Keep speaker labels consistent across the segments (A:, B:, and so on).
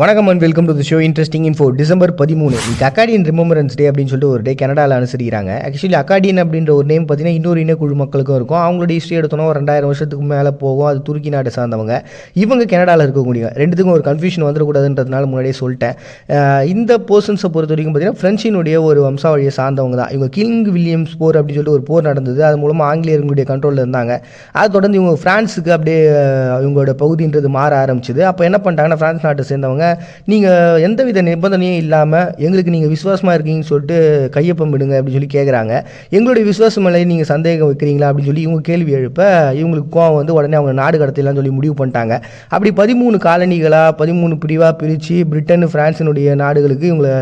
A: வணக்கம் and welcome to the show interesting info December பதிமூணு. இன்னைக்கு அக்காடியன் ரிமம்பரன்ஸ் டே அப்படின்னு சொல்லிட்டு ஒரு டே கனடாவில் அனுசரிக்கிறாங்க. ஆக்சுவலி அக்காடியன் அப்படின்ற ஒரு நேம் பார்த்தீங்கன்னா இன்னொரு இனக்குழு மக்களுக்கும் இருக்கும். அவங்களோட ஹிஸ்ட்ரி எடுத்தோன்னா ஒரு ரெண்டாயிரம் வருஷத்துக்கு மேலே போகும். அது துருக்கி நாட்டை சார்ந்தவங்க. இவங்க கனடாவில் இருக்கக்கூடிய ரெண்டுத்துக்கும் ஒரு கன்ஃபியூஷன் வந்துடக்கூடாதுன்றதுனால முன்னாடியே சொல்லிட்டேன். இந்த போர்ஷன்ஸை பொறுத்த வரைக்கும் பார்த்தீங்கன்னா ஃப்ரெஞ்சினுடைய ஒரு வம்சாவழியை சார்ந்தவங்க தான் இவங்க கிங் வில்லியம்ஸ் போர் அப்படின்னு சொல்லிட்டு ஒரு போர் நடந்தது. அது மூலமாக ஆங்கிலேயர்களுடைய கண்ட்ரோலில் இருந்தாங்க. அது தொடர்ந்து இவங்க ஃப்ரான்ஸுக்கு அப்படியே இவங்களோட பகுதின்றது மாற ஆரம்பிச்சது. அப்போ என்ன பண்ணிட்டாங்கன்னா ஃப்ரான்ஸ் நாட்டை சேர்ந்தவங்க நீங்கள் எந்தவித நிபந்தனையும் இல்லாமல் எங்களுக்கு நீங்கள் விசுவாசமாக இருக்கீங்கன்னு சொல்லிட்டு கையொப்பம் விடுங்க அப்படின்னு சொல்லி கேட்குறாங்க எங்களுடைய விசுவாசம் மேலே நீங்கள் சந்தேகம் வைக்கிறீங்களா அப்படின்னு சொல்லி இவங்க கேள்வி எழுப்ப இவங்களுக்கு கோவம் வந்து உடனே அவங்க நாடு கடத்தலாம் சொல்லி முடிவு பண்ணிட்டாங்க. அப்படி பதிமூணு காலனிகளாக பதிமூணு பிரிவாக பிரித்து பிரிட்டன் ஃப்ரான்ஸினுடைய நாடுகளுக்கு இவங்களை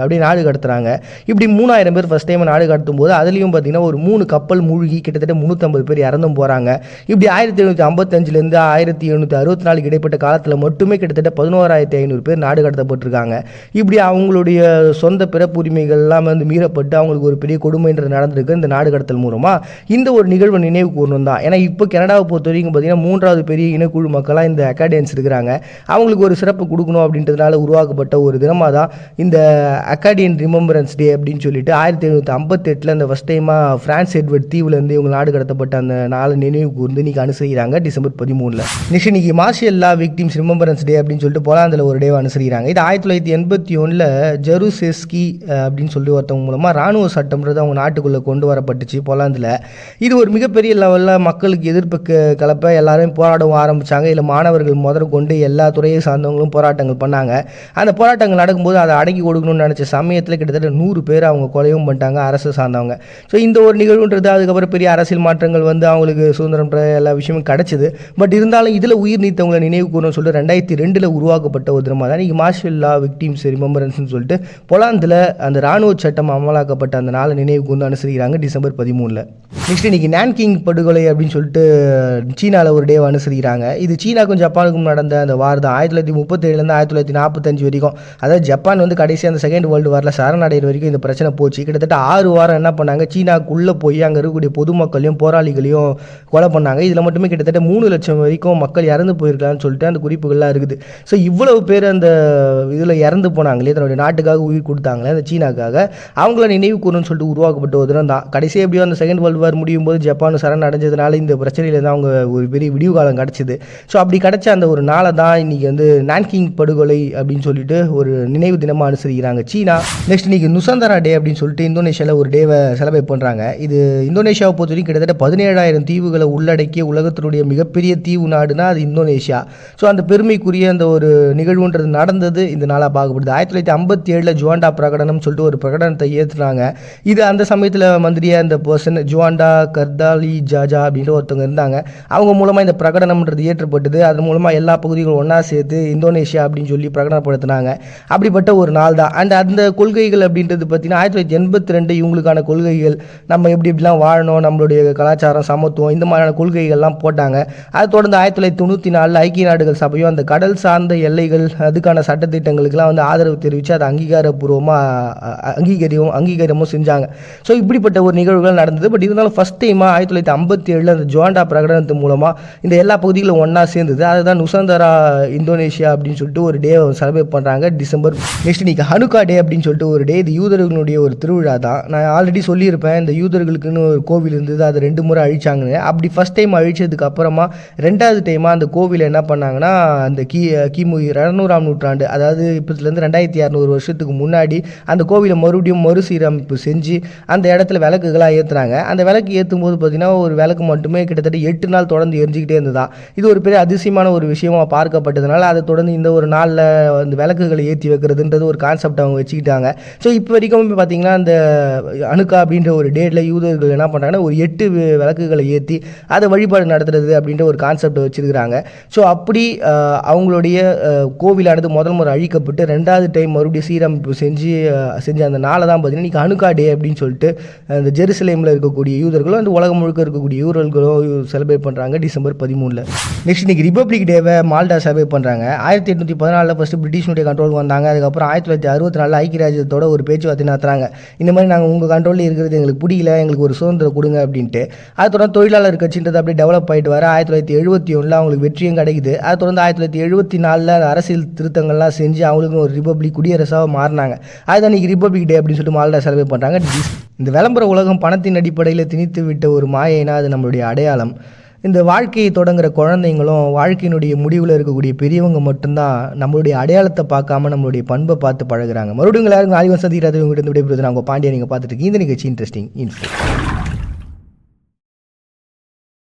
A: அப்படியே நாடு கடத்துறாங்க. இப்படி மூணாயிரம் பேர் ஃபஸ்ட் டைம் நாடு கடத்தும் போது அதுலேயும் பார்த்தீங்கன்னா ஒரு மூணு கப்பல் மூழ்கி கிட்டத்தட்ட முந்நூற்றம்பது பேர் இறந்தும் போகிறாங்க இப்படி ஆயிரத்தி எழுநூற்றி ஐம்பத்தஞ்சிலேருந்து ஆயிரத்தி எழுநூற்றி அறுபத்தி நாலுக்கு இடைப்பட்ட காலத்தில் மட்டுமே கிட்டத்தட்ட பதினோராயிரத்தி ஐநூறு பேர் நாடு கடத்தப்பட்டிருக்காங்க இப்படி அவங்களுடைய சொந்த பிறப்புரிமைகள்லாம் வந்து மீறப்பட்டு அவங்களுக்கு ஒரு பெரிய கொடுமைன்றது நடந்திருக்கு இந்த நாடு கடத்தல் மூலமாக இந்த ஒரு நிகழ்வு நினைவு கூறணும் தான். ஏன்னா இப்போ கனடாவை பொறுத்த வரைக்கும் பார்த்தீங்கன்னா மூன்றாவது பெரிய இனக்குழு மக்களாக இந்த அக்காடியன்ஸ் இருக்கிறாங்க. அவங்களுக்கு ஒரு சிறப்பு கொடுக்கணும் அப்படின்றதுனால உருவாக்கப்பட்ட ஒரு தினமாக தான் இந்த அகாடியன் ரிமம்பரன்ஸ் டே அப்படின்னு சொல்லிட்டு ஆயிரத்தி எழுநூற்றி ஐம்பத்தெட்டில் அந்த ஃபஸ்ட் டைமாக ஃப்ரான்ஸ் எட்வர்ட் தீவுலேருந்து இவங்க நாடு கடத்தப்பட்ட அந்த நாலு நினைவு கூர்ந்து இன்னைக்கு அனுசரிக்கிறாங்க டிசம்பர் பதிமூணில். நெக்ஸ்ட் இன்னைக்கு martial law victims remembrance day அப்படின்னு சொல்லிட்டு போலாந்தில் ஒரு ஒரு டேவை அனுசரிக்கிறாங்க. இது ஆயிரத்தி தொள்ளாயிரத்தி எண்பத்தி ஒன்றில் ஜெருசெஸ்கி அப்படின்னு சொல்லி ஒருத்தவங்க மூலமாக ராணுவ சட்டம்ன்றது அவங்க நாட்டுக்குள்ளே கொண்டு வரப்பட்டுச்சு போலாந்தில். இது ஒரு மிகப்பெரிய லெவலில் மக்களுக்கு எதிர்ப்பு க- கலப்ப எல்லாரும் போராடவும் ஆரம்பித்தாங்க இல்லை மாணவர்கள் முதல் கொண்டு எல்லா துறையை சார்ந்தவங்களும் போராட்டங்கள் பண்ணாங்க. அந்த போராட்டங்கள் நடக்கும்போது அதை அடக்கி கொடுக்கணும்னு நினச்ச சமயத்தில் கிட்டத்தட்ட நூறு பேர் அவங்க கொலையும் பண்ணிட்டாங்க அரசு சார்ந்தவங்க. ஸோ இந்த ஒரு நிகழ்வுன்றது அதுக்கப்புறம் பெரிய அரசியல் மாற்றங்கள் வந்து அவங்களுக்கு சுதந்திரம்ன்ற எல்லா விஷயமும் கிடச்சிது. பட் இருந்தாலும் இதில் உயிர் நீத்தவங்களை நினைவு கூறணும்னு சொல்லிட்டு ரெண்டாயிரத்தி ரெண்டில் உருவாக்கப்பட்ட ஒரு சகோதரமாக தான் இன்றைக்கி மார்ஷல் லா விக்டிம்ஸ் ரிமெம்பரன்ஸ்னு சொல்லிட்டு பொலாந்தில் அந்த ராணுவ சட்டம் அமலாக்கப்பட்ட அந்த நாளை நினைவு கூர்ந்து அனுசரிக்கிறாங்க டிசம்பர் பதிமூணில். நெக்ஸ்ட் இன்னைக்கு நான்கிங் படுகொலை அப்படின்னு சொல்லிட்டு சீனாவில் ஒரு டேவை அனுசரிக்கிறாங்க. இது சீனாக்கும் ஜப்பானுக்கும் நடந்த அந்த வார் தான். ஆயிரத்தி தொள்ளாயிரத்தி முப்பத்தேழுலேருந்து ஆயிரத்தி தொள்ளாயிரத்தி நாற்பத்தஞ்சு வரைக்கும். அதாவது ஜப்பான் வந்து கடைசி அந்த செகண்ட் வேர்ல்டு வாரில் சரணடைகிற வரைக்கும் இந்த பிரச்சனை போச்சு. கிட்டத்தட்ட ஆறு வாரம் என்ன பண்ணாங்க? சீனாக்குள்ளே போய் அங்கே இருக்கக்கூடிய பொதுமக்களையும் போராளிகளையும் கொலை பண்ணாங்க. இதில் மட்டுமே கிட்டத்தட்ட மூணு லட்சம் வரைக்கும் மக்கள் இறந்து போயிருக்கலாம்னு சொல்லிட்டு அந்த குறிப்புகள்லாம் இருக்குது. ஸோ இவ்வளவு பேர் அந்த இதில் இறந்து போனாங்களே தன்னுடைய நாட்டுக்காக உயிர் கொடுத்தாங்களே அந்த சீனாக்காக. அவங்கள நினைவு கூறணும்னு சொல்லிட்டு உருவாக்கப்பட்ட ஒரு தினம் தான். கடைசியாக எப்படியோ அந்த செகண்ட் வேர்ல்டு வார் முடியும் போது ஜப்பான் சரண் அடைஞ்சதுனால இந்த பிரச்சனையில தான் அவங்க ஒரு பெரிய விடிவு காலம் கிடச்சிது. ஸோ அப்படி கிடச்ச அந்த ஒரு நாளை தான் இன்றைக்கி வந்து நான்கிங் படுகொலை அப்படின்னு சொல்லிட்டு ஒரு நினைவு தினமாக அனுசரிக்கிறாங்க. சீனா நெக்ஸ்ட் இன்னைக்கு நுசந்தரா டே அப்படின்னு சொல்லிட்டு இந்தோனேஷியாவில் ஒரு டேவை செலிப்ரேட் பண்ணுறாங்க இது இந்தோனேஷியாவை பொறுத்த வரைக்கும் கிட்டத்தட்ட பதினேழாயிரம் தீவுகளை உள்ளடக்கிய உலகத்தினுடைய மிகப்பெரிய தீவு நாடுனா அது இந்தோனேஷியா. ஸோ அந்த பெருமைக்குரிய அந்த ஒரு நிகழ்வுன்றது நடந்தது. இந்த நாளாக பார்க்கப்படுது ஆயிரத்தி தொள்ளாயிரத்தி ஐம்பத்தி ஏழில் ஜுவாண்டா பிரகடனம் சொல்லிட்டு ஒரு பிரகடனத்தை ஏற்றுனாங்க இது அந்த சமயத்தில் மந்திரியா இந்த பர்சன் ஜுவாண்டா கர்தாலி ஜாஜா அப்படின்ற ஒருத்தவங்க இருந்தாங்க. அவங்க மூலமாக இந்த பிரகடனம்ன்றது ஏற்றப்பட்டது. அதன் மூலமாக எல்லா பகுதிகளும் ஒன்றா சேர்த்து இந்தோனேஷியா அப்படின்னு சொல்லி பிரகடனப்படுத்தினாங்க. அப்படிப்பட்ட ஒரு நாள் தான். அண்ட் அந்த கொள்கைகள் அப்படின்றது பார்த்தீங்கன்னா ஆயிரத்தி தொள்ளாயிரத்தி எண்பத்தி ரெண்டு இவங்களுக்கான கொள்கைகள் நம்ம எப்படி எப்படிலாம் வாழணும் நம்மளுடைய கலாச்சாரம் சமத்துவம் இந்த மாதிரியான கொள்கைகள்லாம் போட்டாங்க. அதை தொடர்ந்து ஆயிரத்தி தொள்ளாயிரத்தி தொண்ணூற்றி நாலில் ஐக்கிய நாடுகள் சபையும் அந்த கடல் சார்ந்த எல்லைகள் அதுக்கான சட்டத்திட்டங்களுக்கெல்லாம் வந்து ஆதரவு தெரிவித்து அதை அங்கீகாரப்பூர்வமாக அங்கீகரியும் அங்கீகாரமும் செஞ்சாங்க. ஸோ இப்படிப்பட்ட ஒரு நிகழ்வுகள் நடந்தது. பட் இருந்தாலும் ஃபஸ்ட் டைமாக ஆயிரத்தி தொள்ளாயிரத்தி ஐம்பத்தி ஏழில் அந்த ஜோண்டா பிரகடனத்து மூலமாக இந்த எல்லா பகுதிகளும் ஒன்றா சேர்ந்தது. அதுதான் நுசந்தரா இந்தோனேஷியா அப்படின்னு சொல்லிட்டு ஒரு டே செலிப்ரேட் பண்ணுறாங்க டிசம்பர் நெக்ஸ்ட் இன்னைக்கு ஹனுக்கா டே அப்படின்னு சொல்லிட்டு ஒரு டே இது யூதர்களுடைய ஒரு திருவிழா தான். நான் ஆல்ரெடி சொல்லியிருப்பேன் இந்த யூதர்களுக்குன்னு ஒரு கோவில் இருந்தது. அதை ரெண்டு முறை அழிச்சாங்கன்னு. அப்படி ஃபஸ்ட் டைம் அழிச்சதுக்கு அப்புறமா ரெண்டாவது டைமாக அந்த கோவிலை என்ன பண்ணாங்கன்னா அந்த கீ கிமு இரநூறாம் நூற்றாண்டு அதாவது இப்போதுலேருந்து ரெண்டாயிரத்தி இரநூறு வருஷத்துக்கு முன்னாடி அந்த கோவிலை மறுபடியும் மறுசீரமைப்பு செஞ்சு அந்த இடத்துல விளக்குகளாக ஏற்றுனாங்க அந்த விளக்கு ஏற்றும் போது பார்த்திங்கன்னா ஒரு விளக்கு மட்டுமே கிட்டத்தட்ட எட்டு நாள் தொடர்ந்து எரிஞ்சிக்கிட்டே இருந்ததா? இது ஒரு பெரிய அதிசயமான ஒரு விஷயமா பார்க்கப்பட்டதுனால அதை தொடர்ந்து இந்த ஒரு நாளில் அந்த விளக்குகளை ஏற்றி வைக்கிறதுன்றது ஒரு கான்செப்ட் அவங்க வச்சுக்கிட்டாங்க. ஸோ இப்போ வரைக்கும் பார்த்தீங்கன்னா அந்த அணுக்கா அப்படின்ற ஒரு டேட்டில் யூதர்கள் என்ன பண்ணுறாங்கன்னா ஒரு எட்டு விளக்குகளை ஏற்றி அதை வழிபாடு நடத்துறது அப்படின்ற ஒரு கான்செப்ட் வச்சுருக்கிறாங்க. ஸோ அப்படி அவங்களுடைய கோவிலானது முதல் முறை அழிக்கப்பட்டு ரெண்டாவது டைம் மறுபடியும் சீரமைப்பு செஞ்சு செஞ்ச அந்த நாளை தான் பார்த்தீங்கன்னா இன்றைக்கி அணுக்கா டே அப்படின்னு சொல்லிட்டு அந்த ஜெருசலேமில் இருக்கக்கூடிய யூதர்களும் அந்த உலகம் முழுக்க இருக்கக்கூடிய யூரர்களும் செலிப்ரேட் பண்ணுறாங்க டிசம்பர் பதிமூணில். நெக்ஸ்ட் இன்னைக்கு ரிப்பப்ளிக் டேவை மால்டா செலிப்ரேட் பண்ணுறாங்க ஆயிரத்தி எட்நூற்றி பதினாலில் ஃபஸ்ட்டு பிரிட்டிஷனுடைய கண்ட்ரோலுக்கு வந்தாங்க. அதுக்கப்புறம் ஆயிரத்தி தொள்ளாயிரத்தி அறுபத்தி நாலில் ஐக்கிய ராஜ்யத்தோட ஒரு பேச்சுவார்த்தை நடத்துறாங்க. இந்த மாதிரி நாங்கள் உங்கள் கண்ட்ரோலில் இருக்கிறது எங்களுக்கு பிடிக்கல எங்களுக்கு ஒரு சுதந்திரம் கொடுங்க அப்படின்ட்டு. அது தொடர்ந்து தொழிலாளர் கட்சின்றது அப்படியே டெவலப் ஆகிட்டு வர ஆயிரத்தி தொள்ளாயிரத்தி எழுபத்தி ஒன்றில் அவங்களுக்கு வெற்றியும் கிடைக்குது. அது தொடர்ந்து ஆயிரத்தி தொள்ளாயிரத்தி எழுபத்தி நாலில் அரசு அரசியல் திருத்தங்கள்லாம் செஞ்சு அவங்களுக்கும் ஒரு ரிப்பப்ளிக் குடியரசாக மாறினாங்க. அதுதான் இன்னைக்கு ரிப்பப்ளிக் டே அப்படின்னு சொல்லிட்டு மால்டா செலிப்ரேட் பண்ணுறாங்க இந்த விளம்பர உலகம் பணத்தின் அடிப்படையில் திணித்து விட்ட ஒரு மாயைனா அது நம்மளுடைய அடையாளம். இந்த வாழ்க்கையை தொடங்குற குழந்தைங்களும் வாழ்க்கையினுடைய முடிவில் இருக்கக்கூடிய பெரியவங்க மட்டும்தான் நம்மளுடைய அடையாளத்தை பார்க்காம நம்மளுடைய பண்பை பார்த்து பழகுறாங்க. மறுபடியும் எல்லாருக்கும் ஆய்வு சந்திக்கிறது உங்கள்கிட்ட விடைபெறுவது நாங்கள் பாண்டியா நீங்கள் பார்த்துட்டு இந்த நிகழ்ச்சி இன்ட்ரெஸ்டிங் இன்ஃபோ